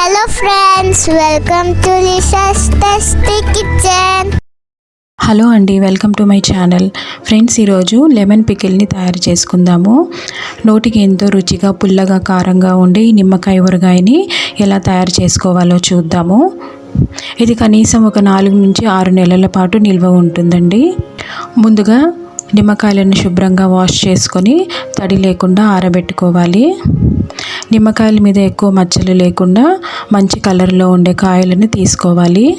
Hello friends welcome to Tasty Kitchen hello అండి welcome to my channel friends ఈరోజు lemon పికిల్ని తయారు చేసుకుందాము. నోటికి ఎంతో రుచిగా పుల్లగా కారంగా ఉండి నిమ్మకాయ ఊరగాయని ఎలా తయారు చేసుకోవాలో చూద్దాము. ఇది కనీసం ఒక నాలుగు నుంచి ఆరు నెలల పాటు నిల్వ ఉంటుందండి. ముందుగా నిమ్మకాయలను శుభ్రంగా వాష్ చేసుకొని తడి లేకుండా ఆరబెట్టుకోవాలి. నిమ్మకాయల మీద ఎక్కువ మచ్చలు లేకుండా మంచి కలర్లో ఉండే కాయలను తీసుకోవాలి.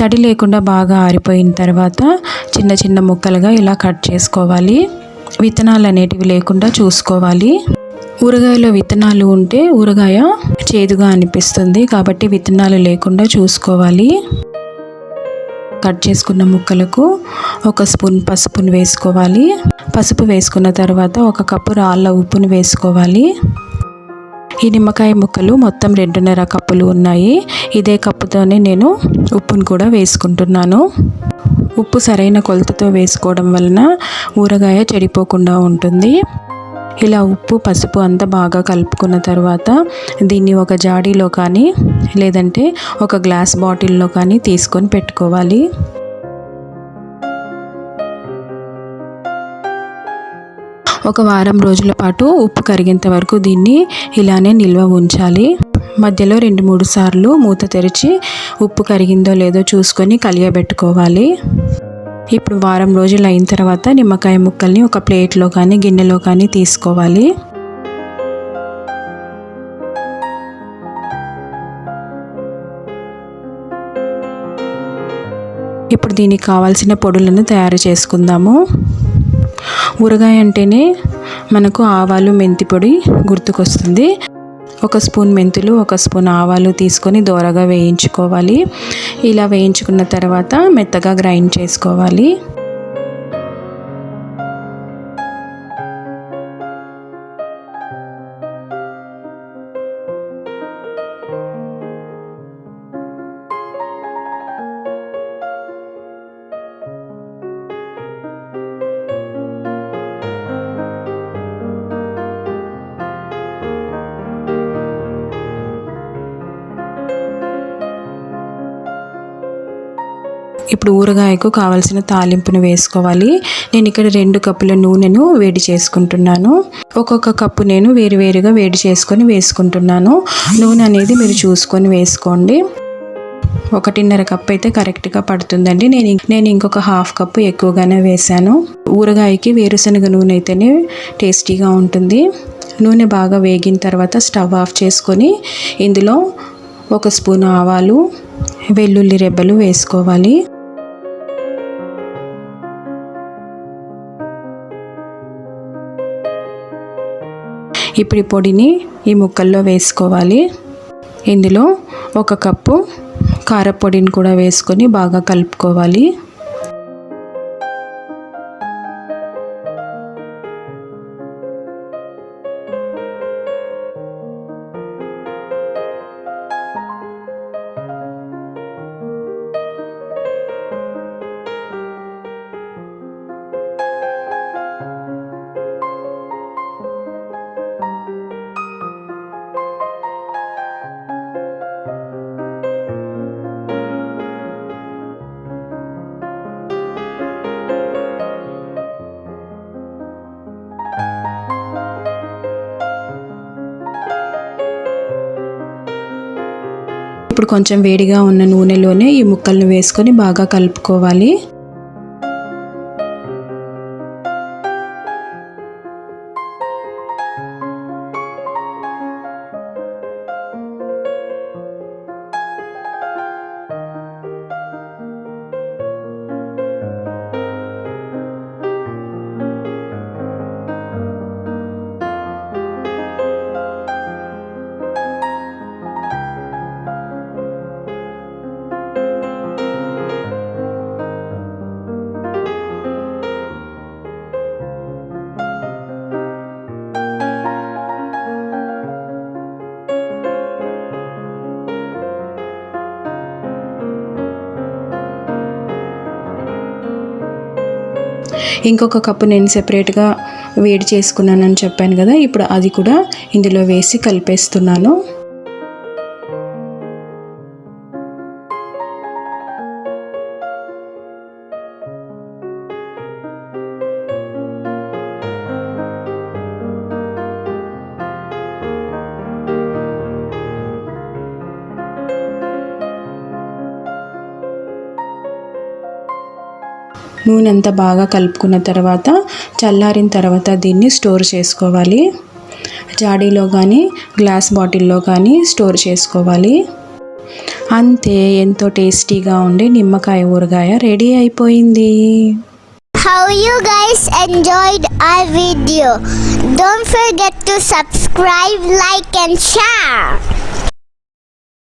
తడి లేకుండా బాగా ఆరిపోయిన తర్వాత చిన్న చిన్న ముక్కలుగా ఇలా కట్ చేసుకోవాలి. విత్తనాలు అనేటివి లేకుండా చూసుకోవాలి. ఊరగాయలో విత్తనాలు ఉంటే ఊరగాయ చేదుగా అనిపిస్తుంది కాబట్టి విత్తనాలు లేకుండా చూసుకోవాలి. కట్ చేసుకున్న ముక్కలకు ఒక స్పూన్ పసుపును వేసుకోవాలి. పసుపు వేసుకున్న తర్వాత ఒక కప్పు రాళ్ళ ఉప్పును వేసుకోవాలి. ఈ నిమ్మకాయ ముక్కలు మొత్తం రెండున్నర కప్పులు ఉన్నాయి. ఇదే కప్పుతోనే నేను ఉప్పును కూడా వేసుకుంటున్నాను. ఉప్పు సరైన కొలతతో వేసుకోవడం వలన ఊరగాయ చెడిపోకుండా ఉంటుంది. ఇలా ఉప్పు పసుపు అంతా బాగా కలుపుకున్న తర్వాత దీన్ని ఒక జాడీలో కానీ లేదంటే ఒక గ్లాస్ బాటిల్లో కానీ తీసుకొని పెట్టుకోవాలి. ఒక వారం రోజుల పాటు ఉప్పు కరిగేంత వరకు దీన్ని ఇలానే నిల్వ ఉంచాలి. మధ్యలో రెండు మూడు సార్లు మూత తెరిచి ఉప్పు కరిగిందో లేదో చూసుకొని కలియబెట్టుకోవాలి. ఇప్పుడు వారం రోజులు అయిన తర్వాత నిమ్మకాయ ముక్కల్ని ఒక ప్లేట్లో కానీ గిన్నెలో కానీ తీసుకోవాలి. ఇప్పుడు దీనికి కావాల్సిన పొడులను తయారు చేసుకుందాము. ఊరగాయ అంటేనే మనకు ఆవాలు మెంతి పొడి గుర్తుకొస్తుంది. ఒక స్పూన్ మెంతులు ఒక స్పూన్ ఆవాలు తీసుకొని దోరగా వేయించుకోవాలి. ఇలా వేయించుకున్న తర్వాత మెత్తగా గ్రైండ్ చేసుకోవాలి. ఇప్పుడు ఊరగాయకు కావలసిన తాలింపును వేసుకోవాలి. నేను ఇక్కడ రెండు కప్పుల నూనెను వేడి చేసుకుంటున్నాను. ఒక్కొక్క కప్పు నేను వేరువేరుగా వేడి చేసుకొని వేసుకుంటున్నాను. నూనె అనేది మీరు చూసుకొని వేసుకోండి. ఒకటిన్నర కప్ అయితే కరెక్ట్గా పడుతుందండి. నేను నేను ఇంకొక హాఫ్ కప్పు ఎక్కువగానే వేశాను. ఊరగాయకి వేరుశనగ నూనె అయితేనే టేస్టీగా ఉంటుంది. నూనె బాగా వేగిన తర్వాత స్టవ్ ఆఫ్ చేసుకొని ఇందులో ఒక స్పూన్ ఆవాలు వెల్లుల్లి రెబ్బలు వేసుకోవాలి. ఇప్పుడు ఈ పొడిని ఈ ముక్కల్లో వేసుకోవాలి. ఇందులో ఒక కప్పు కారపొడిని కూడా వేసుకొని బాగా కలుపుకోవాలి. ఇప్పుడు కొంచెం వేడిగా ఉన్న నూనెలోనే ఈ ముక్కల్ని వేసుకొని బాగా కలుపుకోవాలి. ఇంకొక కప్పు నేను సెపరేట్గా వేడి చేసుకున్నానని చెప్పాను కదా ఇప్పుడు అది కూడా ఇందులో వేసి కలిపేస్తున్నాను. నూనె అంతా బాగా కలుపుకున్న తర్వాత చల్లారిన తర్వాత దీన్ని స్టోర్ చేసుకోవాలి జాడీలో కానీ గ్లాస్ బాటిల్లో కానీ స్టోర్ చేసుకోవాలి అంతే ఎంతో టేస్టీగా ఉండే నిమ్మకాయ ఊరగాయ రెడీ అయిపోయింది How you guys enjoyed our video? Don't forget to subscribe, like, and share.